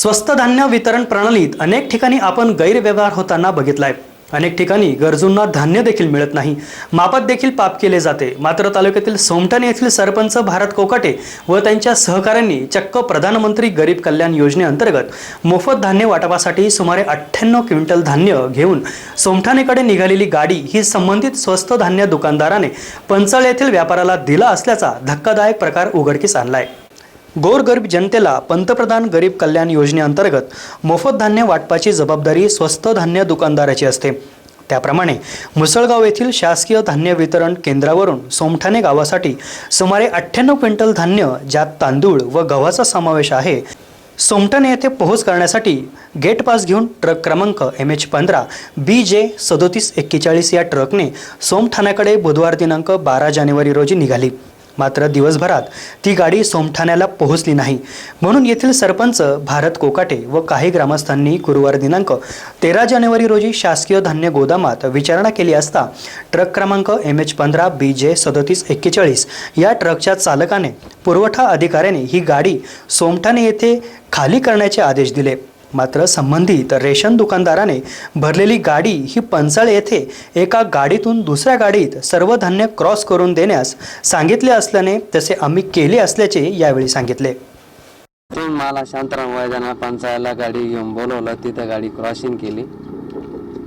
स्वस्त धान्य वितरण प्रणालीत अनेक ठिकाणी आपण गैरव्यवहार होताना बघितलाय. अनेक ठिकाणी गरजूंना धान्य देखील मिळत नाही. मापात देखील पाप केले जाते. मात्र तालुक्यातील सोमठाणे येथील सरपंच भारत कोकाटे व त्यांच्या सहकाऱ्यांनी चक्क प्रधानमंत्री गरीब कल्याण योजनेअंतर्गत मोफत धान्य वाटपासाठी सुमारे अठ्ठ्याण्णव क्विंटल धान्य घेऊन सोमठाणेकडे निघालेली गाडी ही संबंधित स्वस्त धान्य दुकानदाराने पंचाळ येथील व्यापाराला दिला असल्याचा धक्कादायक प्रकार उघडकीस आणलाय. गोरगरीब जनतेला पंतप्रधान गरीब कल्याण योजनेअंतर्गत मोफत धान्य वाटपाची जबाबदारी स्वस्त धान्य दुकानदाराची असते. त्याप्रमाणे मुसळगाव येथील शासकीय धान्य वितरण केंद्रावरून सोमठाणे गावासाठी सुमारे अठ्ठ्याण्णव क्विंटल धान्य ज्यात तांदूळ व गव्हाचा समावेश आहे सोमठाणे येथे पोहोच करण्यासाठी गेट पास घेऊन ट्रक क्रमांक एम एच पंधरा बी जे सदोतीस एक्केचाळीस या ट्रकने सोमठाण्याकडे बुधवार दिनांक बारा जानेवारी रोजी निघाली. मात्र दिवसभरात ती गाडी सोमठाण्याला पोहोचली नाही. म्हणून येथील सरपंच भारत कोकाटे व काही ग्रामस्थांनी गुरुवार दिनांक तेरा जानेवारी रोजी शासकीय धान्य गोदामात विचारणा केली असता ट्रक क्रमांक एम एच पंधरा बी जे सदोतीस एक्केचाळीस या ट्रकच्या चालकाने पुरवठा अधिकाऱ्याने ही गाडी सोमठाणे येथे खाली करण्याचे आदेश दिले. मात्र संबंधित रेशन दुकानदाराने भरलेली गाडी ही पंचाळ येथे एका गाडीतून दुसऱ्या गाडीत सर्व धान्य क्रॉस करून देण्यास सांगितले असल्याने तसे आम्ही केले असल्याचे यावेळी सांगितले. तिथून मला शांताराम वैद्यनाथ पंचायतला गाडी घेऊन बोलवलं तिथं गाडी क्रॉसिंग केली.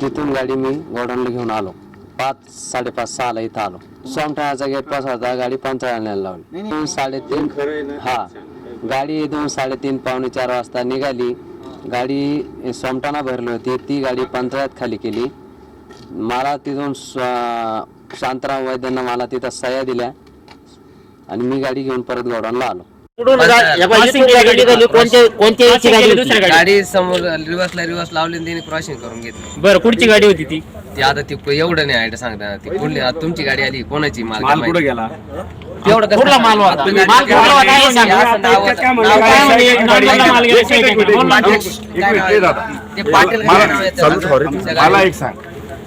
तिथून गाडी मी गोडाऊनला घेऊन आलो. पाच साडेपाच सहाला इथं आलो. सोमठाण्याचा गेट पास होता गाडी पंचायतला लावली. दोन साडेतीन हा. गाडी दोन साडेतीन पावणे चार वाजता निघाली. गाडी सोमटाना भरली होती. ती गाडी पंचायत खाली केली. मला तिथून स्व- वैद्यांना मला तिथं सह्या दिल्या. आणि मी गाडी घेऊन परत गोडाऊनला आलो. कुठून गा- इथून गाडी झाली कोणत्या कोणत्या याची गाडी होती? दुसऱ्या गाडी गाडी समोर रिवर्सला रिवर्स लावली आणि क्रॉसिंग करून घेतली बरं कुठची गाडी होती ती ती आता ती एवढं नाही आहे सांगता ती कुठली आता तुमची गाडी आली कोणाची माल कुठे. गेला एवढं कसं कुठला माल होता? तुम्ही माल गाडी- कुठला होता हे गाडी- सांगा. असं नाव- काय नाव म्हणलं? काय काय म्हणे? म्हणलं? नाव- माल गेला, नाव- काय काय बोल ना. पाटील- एक काय मिनिट, नाव ते आहे? दादा. ते पाटील मला- काय नाव आहे त्याचं? चालू सॉरी. तुमच्या मला गाडी- एक सांग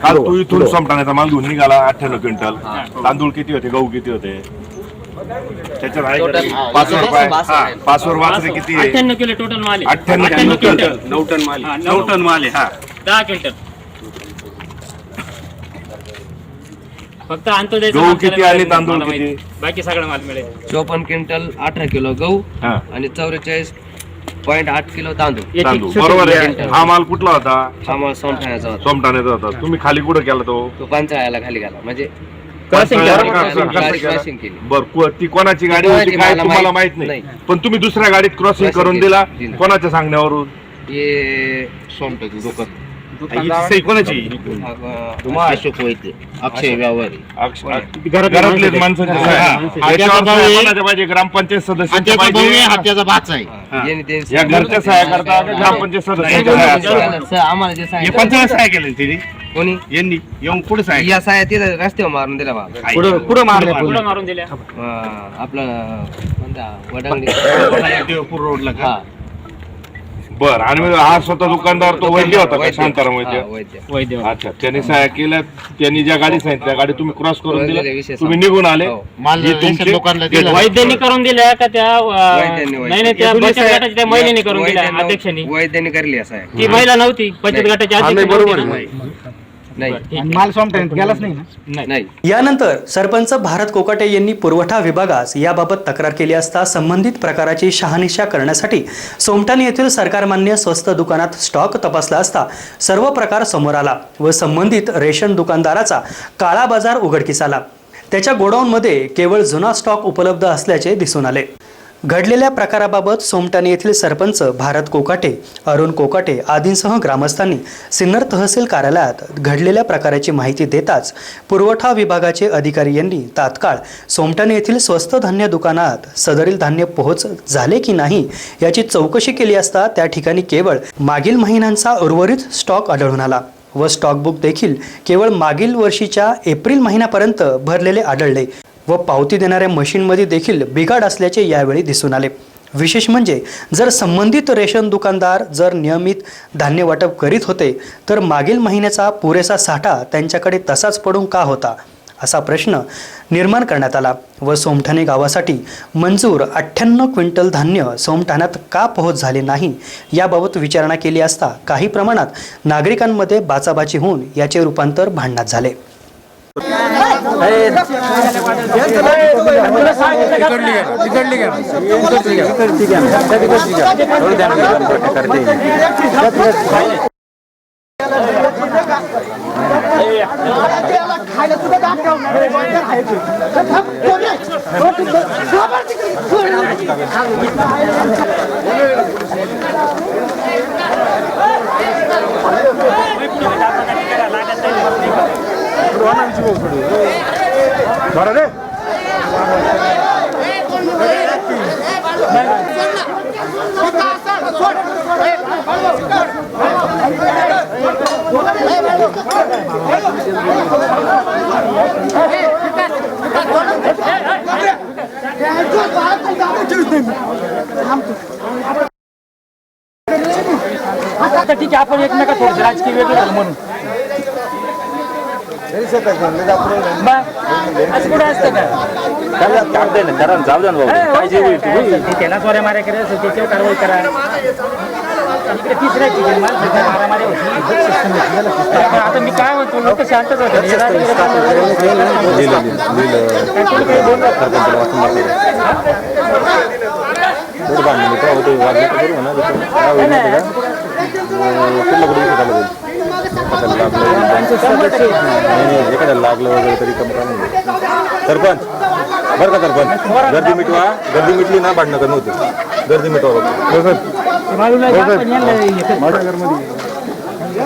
काल तू इथून सोमटाण्याचा माल घेऊन निघाला अठ्ठ्याण्णव क्विंटल तांदूळ किती होते गहू किती होते त्याच्यात आहे बासष्ट हा, आहे. पाचवर किती आहे? अठ्ठ्याण्णव किलो टोटल माल आहे. अठ्ठ्याण्णव अठ्ठ्याण्णव क्विंटल. नऊ टन माल हा. नऊ नऊ टन माल आहे हा. दहा क्विंटल. फक्त गहू माल किती त्याला आणि मिळेल, तांदूळ मला किती? माहिती. बाकी सगळं माल मिळेल. चोपन्न क्विंटल अठरा किलो गहू हा, आणि चौवेचाळीस पॉईंट आठ किलो तांदूळ. याची तांदूळ. छोटी बरोबर आहे. हा माल कुठला होता? हा माल सोमठाण्याचा होता. सोमटाण्याचा होता. तुम्ही खाली कुठं केला तो? तो पंचाळ्याला खाली गेला. म्हणजे केलं. केलं? क्रॉसिंग केली बर कु- ती कोणाची गाडी कोणाची होती काय मला तुम्हाला माहीत माहीत नाही नाही. पण तुम्ही दुसऱ्या गाडीत क्रॉसिंग करून केली. दिला दिली. कोणाच्या सांगण्यावरून हे सोमटाची दुकान सही कोणाची? अशोक वैद्य अक्षय घरातलेच माणसाचे. साहेब. साहेब पाहिजे? ग्रामपंचायत सदस्य त्याचा भाऊ आहे पाहिजे हा त्याचा भाचा आहे या घरच्या सहाय्या करता का ग्रामपंचायत आम्हाला जे हे पंचायत सहाय्य केलं तिने. कोणी? यांनी येऊन पुढे सहाय्य या साया तिथं रस्त्यावर मारून दिला बा. पुढं पुढं मारलं पुढं मारून. दिल्या आपलं कोणता? वडांगडी. देवपूर रोडला का? बर आणि मग हा स्वतः दुकानदार तो वैद्य होता का. शांताराम वैद्य वैद्य वैद्य अच्छा त्यांनी सहाय्या केल्या त्यांनी ज्या गाडी सांगितली त्या गाडी तुम्ही क्रॉस करून दिला तुम्ही. निघून आले हो. माल ही रेशन तुमची- लोकांना दिला वैद्यांनी करून दिल्या का त्या अं, वैद्यांनी, वैद्य. नाही नाही त्या बचत गटाच्या त्या महिलेने करून दिल्या वैद्यांनी- अध्यक्षांनी वैद्यांनी करली असं आहे ती महिला नव्हती बचत नाही. गटाची हा, नाही, अध्यक्ष बरोबर आहे. नाही. माल सोमट्यात गेलाच नाही ना? नाही. यानंतर सरपंच भारत कोकाटे यांनी पुरवठा विभागास याबाबत तक्रार केली असता संबंधित प्रकाराची शहानिशा करण्यासाठी सोमठाणे येथील सरकारमान्य स्वस्त दुकानात स्टॉक तपासला असता सर्व प्रकार समोर आला व संबंधित रेशन दुकानदाराचा काळा बाजार उघडकीस आला. त्याच्या गोडाऊनमध्ये केवळ जुना स्टॉक उपलब्ध असल्याचे दिसून आले. घडलेल्या प्रकाराबाबत सोमटाणे येथील सरपंच भारत कोकाटे अरुण कोकाटे आदींसह ग्रामस्थांनी सिन्नर तहसील कार्यालयात घडलेल्या प्रकाराची माहिती देताच पुरवठा विभागाचे अधिकारी यांनी तात्काळ सोमटाणे येथील स्वस्त धान्य दुकानात सदरील धान्य पोहोच झाले की नाही याची चौकशी केली असता त्या ठिकाणी केवळ मागील महिन्यांचा उर्वरित स्टॉक आढळून आला व स्टॉक बुक देखील केवळ मागील वर्षीच्या एप्रिल महिन्यापर्यंत भरलेले आढळले. व पावती देणाऱ्या मशीनमध्ये देखील बिघाड असल्याचे यावेळी दिसून आले. विशेष म्हणजे जर संबंधित रेशन दुकानदार जर नियमित धान्य वाटप करीत होते तर मागील महिन्याचा पुरेसा साठा त्यांच्याकडे तसाच पडून का होता? असा प्रश्न निर्माण करण्यात आला व सोमठाणे गावासाठी मंजूर अठ्ठ्याण्णव क्विंटल धान्य सोमठाण्यात का पोहोच झाले नाही याबाबत विचारणा केली असता काही प्रमाणात नागरिकांमध्ये बाचाबाची होऊन याचे रूपांतर भांडणात झाले. खायला सुद्धा दाट ठेवणार आता ठीक आहे आपण एकमेका थोडं राजकीय वेगळं झालं म्हणून बा, असं कुठं असतं का त्याला चोऱ्या माऱ्या करायचं असेल त्याच्यावर कारवाई करा इकडे तिसऱ्या ठिकाणी माणसं मारामारी होती. पण आता मी काय म्हणतो लोक शांतच होते काहीतरी काही नाही, नाही. एखाद्याला लागलं वगैरे तरी कमी कमी सरपंच बरं का सरपंच? गर्दी मिटवा. गर्दी मिटली ना भांडणं कमी होते गर्दी मिटवा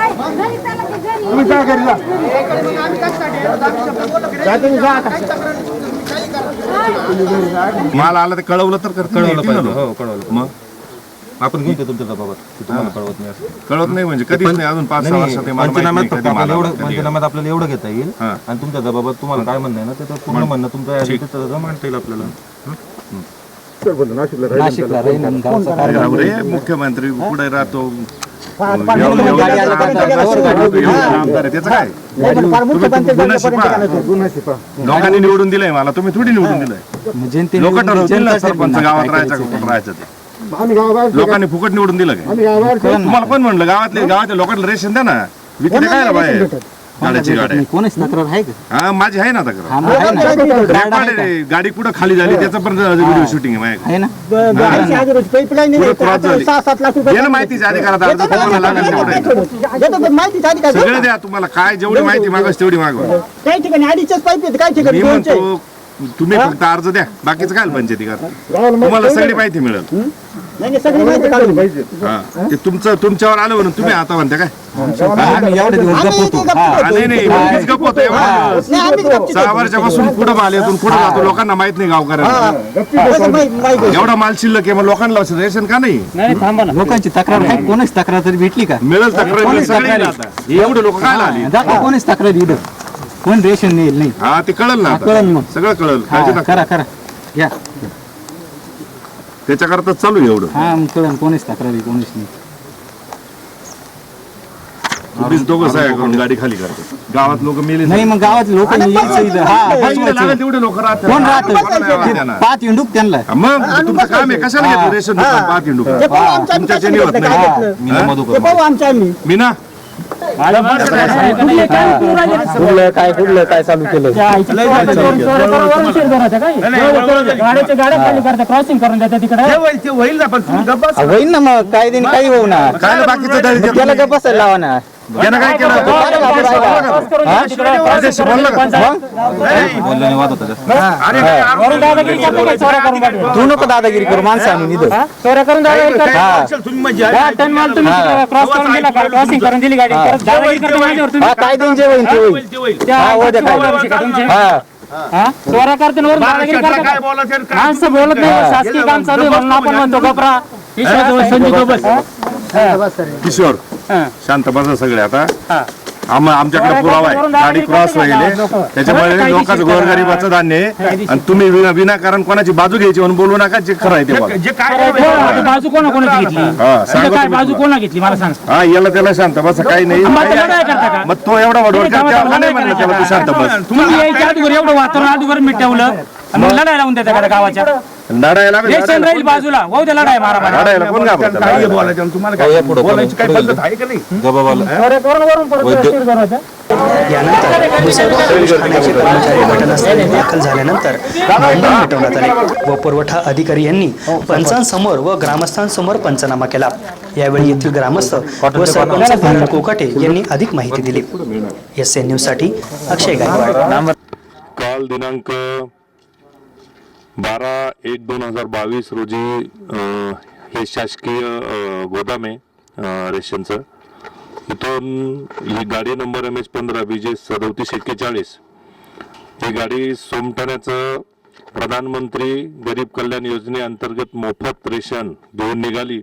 तुम्ही काय करीला जा. तुम्ही जा आता. माल आला ते कळवलं तर कळवलं ना पाहिजे. हो कळवलं. मग? आपण घेऊन तुमच्या जबाबात की तुम्हाला कळवत नाही असं. कळवत नाही म्हणजे कधीच नाही अजून पाच सहा नाही, वर्षात हे मला माहीत पंचनाम्यात नाही फक्त कधी माल आपल्याला आला, एवढं पंचनाम्यात आपल्याला एवढं घेता येईल. हा. आणि तुमच्या जबाबात तुम्हाला काय म्हणणं आहे ना ते तर पूर्ण म्हणणं तुमचं आहे, मांडता येईल आपल्याला. राव रे मुख्यमंत्री पुढे राहतो एवढं- एवढं- एवढं आमदार शिपा. लोकांनी निवडून दिलंय मला तुम्ही थोडी निवडून दिलंय. लोक ठरवतील ना सरपंच गावात राहायचं कुठं राहायचं ते? लोकांनी फुकट निवडून दिलं काय? तुम्हाला कोण म्हणलं गावातले गावातल्या लोकांना रेशन द्या ना. विकते काय बाहेर? गाड्याची गाड्या कोणच तक्रार आहे का? हा माझी आहे ना तक्रार. आहे रेकॉर्ड आहे. गाडी कुठं खाली झाली त्याचं पण व्हिडिओ शूटिंग आहे माझ्याकडे. ना? ऐंशी हजार रुपये पाईपलाईन पुढे दिली. क्रॉस आता झाली. सहा सात लाख दे रुपये ना माहितीच्या अधिकारात अर्ज तुम्हाला लागेल तेवढं आहे. देतो पण माहिती झाली का सगळं द्या तुम्हाला. काय जेवढी माहिती मागास तेवढी मागवा काही ठिकाणी अडीचच पाईप आहेत काही ठिकाणी मी दोनचे म्हणतो तुम्ही फक्त अर्ज द्या. बाकीचं काय पंचायती का तुम्हाला सगळी माहिती मिळेल. नाही नाही, सगळी माहिती काढून पाहिजे. हा. ते तुमचं तुमच्यावर आलं म्हणून तुम्ही आता म्हणता काय? हा, नाही नाही गप्प होतो. एवढं. नाही सहा वर्षापासून पुढे माल येतून पुढे जातो लोकांना माहीत नाही गावकऱ्यांना. एवढा माल शिल्लक आहे मग लोकांना रेशन का नाही? नाही थांबा ना. लोकांची तक्रार आहे. कोणच तक्रार तरी भेटली का? मिळेल तक्रार मिळेल सगळी तक्रार आता. एवढे लोक काय आली दाखवा कोणीच तक्रार इथं. कोण रेशन नेईल नाही. हा ते कळल ना आता. कळेल मग. सगळं कळल. हा, काळजी नका. करा. करा घ्या. त्याच्याकरता चालू आहे एवढं. हा मग कळेल. कोणीच तक्रार आहे कोणीच नाही. तुम्हीच दोघं सहाय्य करून गाडी खाली करतो? गावात लोक मेले नाही मग गावात लोक यायचं इथं. हा बसवायचं. लागेल. तेवढे लोक राहतात. कोण राहत? कोणाला नाही आवाज देणार? पाच हिंडूक त्यांना. मग तुमचं काम आहे. कशाला घेतो रेशन दुकान पाहत हिंडू ते पाहू आमच्या आम्ही तुमच्या कसं होत घेतलं, नाही. काय घेतलं. मी ना मधुकर ते पाहू आमच्या आम्ही. मी ना काय कुठलं काय चालू केलं? गाड्याच्या गाड्या खाली करता क्रॉसिंग करून देता तिकडे. होईल ना मग. कायद्याने काही होऊ ना. काय त्याला बसायला लावा ना. यानं काय केलं? क्रॉस करून दिलं तिकडे, क्रॉस करून दिलं पंचायत. बोलल्याने वाद होता जास्त. अरे काय आरोप वरून दादागिरी करतो काय चोऱ्या करून गाडी तू नको दादागिरी करू माणसं आणून इथं? चोऱ्या करून दादागिरी करतो? करशाल तुम्ही टन माल तुम्ही तिकडे क्रॉस करून दिला का? क्रॉसिंग करून दिली गाडी? परत दादागिरी करतो माझ्यावर हा तुम्ही काय देऊन जे होईल ते होईल त्या हा, उद्या काय? वरची का तुमची? हा. हा? चोऱ्या करते आणि वरून दादागिरी महाराष्ट्रातलं काय करतात बोलायचं आणि काय? माणसं बोलत नाही शासकीय काम चालू आहे म्हणून आपण म्हणतो गपरा. किशोर. हा. शांत बसा सगळे आता. हा. आम आमच्याकडे पुरावा आहे. गाडी क्रॉस. व्हायले त्याच्यामुळे लोकांचं गोरगरिबाचं धान्य आहे. आणि तुम्ही विना- विनाकारण कोणाची बाजू घ्यायची म्हणून बोलू नका जे खरं आहे ते बोला. कोण- बाजू कोणा कोणाची घेतली? हा, सांगा तिथं काय तुम्ही बाजू. कोणा घेतली? मला सांग. हा याला त्याला शांत बसा काही नाही. मग आता लढाई करता का? मग तो एवढा वडवड तुम्ही थांबा, त्याला नाही लढाई म्हणलं त्याला तू शांत बस. तुम्ही यायच्या अगोदर एवढं वातावरण अगोदर मिटवलं आणि मग लढाई लावून देता का त्या गावाच्या? लढायला बी- इलेक्शन राहील बाजूला. वाहू द्या लढाई मारा मारा. लढायला कोण घाबरतं? लढायला. पुढं गबाबाला यानंतर मुसळधार ठाण्याचे कर्मचारी घटनास्थळी दाखल झाल्यानंतर भांडण मिटवण्यात आले व पुरवठा अधिकारी यांनी पंचांसमोर व ग्रामस्थांसमोर पंचनामा केला. यावेळी येथील ग्रामस्थ व सरपंच भारत कोकाटे यांनी अधिक माहिती दिली. एस एन न्यूजसाठी अक्षय गायकवाड. काल दिनांक बारा एक दोन हजार बावीस रोजी हे शासकीय गोदाम आहे रेशनचं. इथून ही गाडी नंबर एम एच पंधरा बी जे सदोतीस एक्केचाळीस. ही गाडी सोमठाण्याचं प्रधानमंत्री गरीब कल्याण योजनेअंतर्गत मोफत रेशन घेऊन निघाली.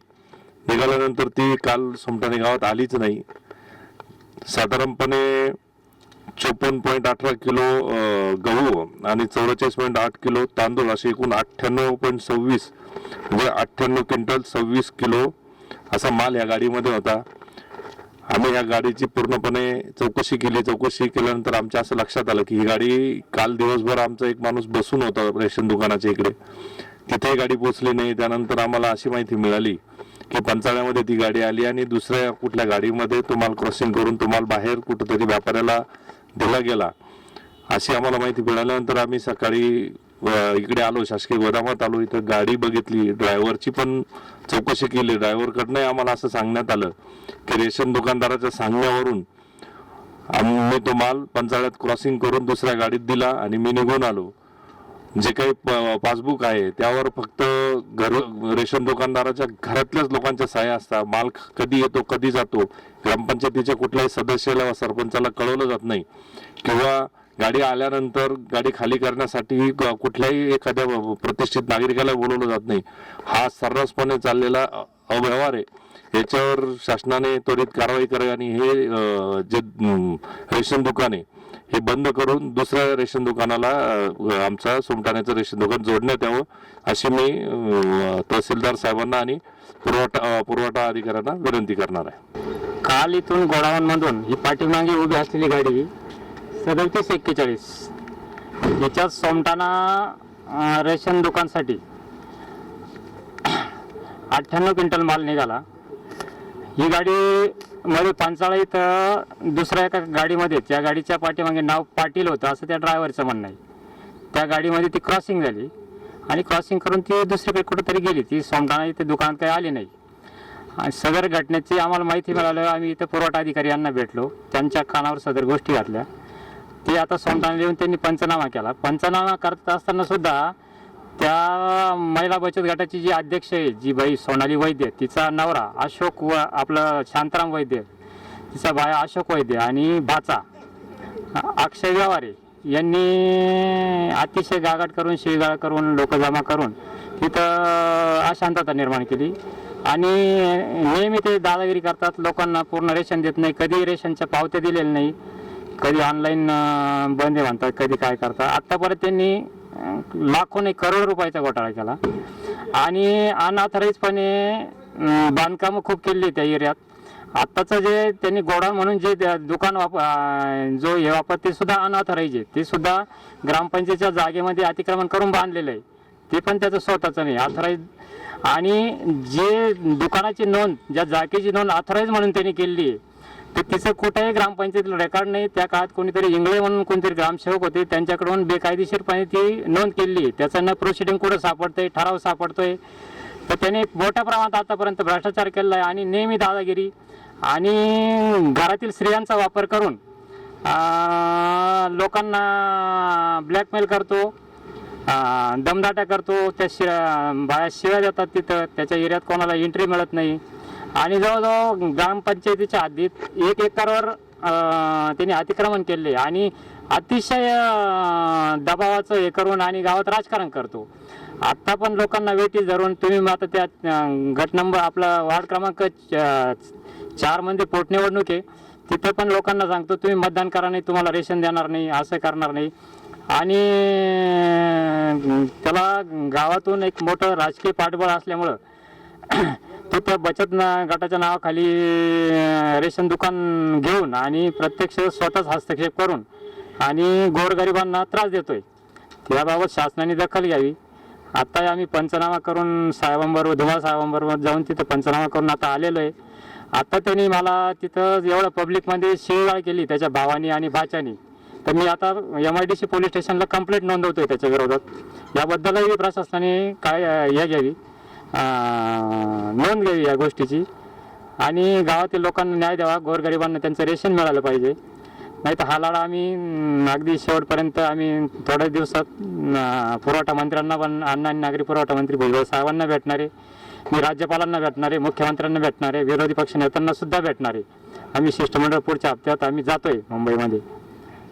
निघाल्यानंतर ती काल सोमठाणे गावात आलीच नाही. साधारणपणे चोपन्न पॉईंट अठरा किलो गहू आणि चौवेचाळीस पॉईंट आठ किलो तांदूळ असे एकूण अठ्ठ्याण्णव पॉईंट सव्वीस म्हणजे अठ्ठ्याण्णव क्विंटल सव्वीस किलो असा माल या गाडीमध्ये होता. आम्ही या गाडीची पूर्णपणे चौकशी केली. चौकशी केल्यानंतर आमच्या असं लक्षात आलं की ही गाडी काल दिवसभर आमचा एक माणूस बसून होता रेशन दुकानाच्या इकडे. तिथे गाडी पोचली नाही. त्यानंतर आम्हाला अशी माहिती मिळाली की पंचाळ्यामध्ये ती गाडी आली आणि दुसऱ्या कुठल्या गाडीमध्ये तुम्हाला क्रॉसिंग करून तुम्हाला बाहेर कुठंतरी व्यापाऱ्याला दिला गेला. अशी आम्हाला माहिती मिळाल्यानंतर आम्ही सकाळी इकडे आलो शासकीय गोदामात आलो इथं गाडी बघितली. ड्रायव्हरची पण चौकशी केली. ड्रायव्हरकडनंही आम्हाला असं सांगण्यात आलं की रेशन दुकानदाराच्या सांगण्यावरून आम्ही तो माल पंचाळ्यात क्रॉसिंग करून दुसऱ्या गाडीत दिला आणि मी निघून आलो. जे काही प- पासबुक आहे त्यावर फक्त घर रेशन दुकानदाराच्या घरातल्याच लोकांच्या सह्या असतात. माल कधी येतो कधी जातो. ग्रामपंचायतीच्या कुठल्याही सदस्याला सरपंचाला कळवलं जात नाही. किंवा गाडी आल्यानंतर गाडी खाली करण्यासाठी क- कुठल्याही एखाद्या प्रतिष्ठित नागरिकाला बोलवलं जात नाही. हा सर्रासपणे चाललेला अव्यवहार आहे. याच्यावर शासनाने त्वरित कारवाई करावी आणि हे जे रेशन दुकान आहे हे बंद करून दुसऱ्या रेशन दुकानाला आमचा सोमठाण्याचं रेशन दुकान जोडण्यात यावं अशी मी तहसीलदार साहेबांना आणि पुरवठा पुरवठा अधिकाऱ्यांना विनंती करणार आहे. काल इथून गोडावांमधून ही पाठीमागे उभी असलेली गाडी सदतीस एक्केचाळीस. याच्यात सोमटाणा रेशन दुकानसाठी अठ्ठ्याण्णव क्विंटल माल निघाला. ही गाडी मध्ये पंचाळा इथं दुसऱ्या एका गाडीमध्ये त्या गाडीच्या पाठीमागे नाव पाटील होतं असं त्या ड्रायव्हरचं म्हणणं आहे. त्या गाडीमध्ये ती क्रॉसिंग झाली आणि क्रॉसिंग करून ती दुसरीकडे कुठेतरी गेली. ती सोमदाना इथे दुकानात काही आली नाही. आणि सदर घटनेची आम्हाला माहिती मिळालं आम्ही इथं पुरवठा अधिकारी यांना भेटलो. त्यांच्या कानावर सदर गोष्टी घातल्या. ते आता सोमदाना येऊन त्यांनी पंचनामा केला. पंचनामा करत असताना सुद्धा त्या महिला बचत गटाची जी अध्यक्ष आहे जी बाई सोनाली वैद्य तिचा नवरा अशोक व आपलं शांताराम वैद्य तिचा बाया अशोक वैद्य आणि भाचा अक्षय व्यवहारे यांनी अतिशय गागाट करून शिळगाळ करून लोक जमा करून तिथं अशांतता निर्माण केली. आणि नेहमी ते दादागिरी करतात लोकांना पूर्ण रेशन देत नाही कधी रेशनच्या पावत्या दिलेल्या नाही कधी ऑनलाईन बंद म्हणतात कधी काय करतात. आत्तापर्यंत त्यांनी लाखो नाही करोड रुपयाचा घोटाळा केला. आणि अनाथराईजपणे बांधकामं खूप केली त्या एरियात. आत्ताचं जे त्यांनी गोडाऊन म्हणून जे दुकान वाप जो हे वापर ते सुद्धा अनाथराईज आहे. ते सुद्धा ग्रामपंचायतच्या जागेमध्ये अतिक्रमण करून बांधलेलं आहे. ते पण त्याचं स्वतःचं नाही अथराईज आणि जे दुकानाची नोंद ज्या जागेची नोंद अथराईज म्हणून त्यांनी केली आहे ते तिचं कुठेही ग्रामपंचायतीला रेकॉर्ड नाही. त्या काळात कोणीतरी इंगळे म्हणून कोणतरी ग्रामसेवक होते. त्यांच्याकडून बेकायदेशीरपणे ती नोंद केली. आहे त्याचं न प्रोसिडिंग कुठं सापडतंय ठराव सापडतोय. तर त्याने मोठ्या प्रमाणात आतापर्यंत भ्रष्टाचार केलेला आहे आणि नेहमी दादागिरी आणि घरातील स्त्रियांचा वापर करून लोकांना ब्लॅकमेल करतो दमदाट्या करतो. त्या शि बाया शिव्या देतात तिथं. त्याच्या एरियात कोणाला एंट्री मिळत नाही. आणि जवळजवळ ग्रामपंचायतीच्या हद्दीत एक एकरवर त्यांनी अतिक्रमण केले आणि अतिशय दबावाचं हे करून आणि गावात राजकारण करतो. आत्ता पण लोकांना वेटी धरून तुम्ही मात्र आता त्या गट नंबर आपला वार्ड क्रमांक च- चारमध्ये पोटनिवडणूक आहे. तिथं पण लोकांना सांगतो तुम्ही मतदान करा नाही तुम्हाला रेशन देणार नाही असं करणार नाही. आणि त्याला गावातून एक मोठं राजकीय पाठबळ असल्यामुळं तिथं बचत ना गटाच्या नावाखाली रेशन दुकान घेऊन आणि प्रत्यक्ष स्वतःच हस्तक्षेप करून आणि गोरगरिबांना त्रास देतोय. त्याबाबत शासनाने दखल घ्यावी. आता आम्ही पंचनामा करून साहेबांबरोबर धुमाळ साहेबांबरोबर जाऊन तिथं पंचनामा करून आता आलेलो आहे. आता त्यांनी मला तिथं एवढं पब्लिकमध्ये शिवगाळ केली त्याच्या भावानी आणि भाच्यानी. तर मी आता M I D C police स्टेशनला कंप्लेंट नोंदवतोय त्याच्या विरोधात. याबद्दलही प्रशासनाने काय हे घ्यावी. नोंद घ्यावी या गोष्टीची. आणि गावातील लोकांना न्याय द्यावा गोरगरिबांना त्यांचं रेशन मिळालं पाहिजे. नाही तर हा लढा आम्ही अगदी शेवटपर्यंत आम्ही थोड्या दिवसात पुरवठा मंत्र्यांना पण अन्न आणि नागरी पुरवठा मंत्री भुजबळ साहेबांना भेटणार आहे मी राज्यपालांना भेटणार आहे मुख्यमंत्र्यांना भेटणार आहे विरोधी पक्ष नेत्यांना सुद्धा भेटणार. आहे आम्ही शिष्टमंडळ पुढच्या हप्त्यात आम्ही जातोय मुंबईमध्ये.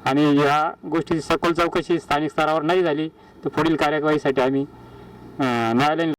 आणि ह्या गोष्टीची सखोल चौकशी स्थानिक स्तरावर नाही झाली तर पुढील कार्यवाहीसाठी आम्ही न्यायालयीन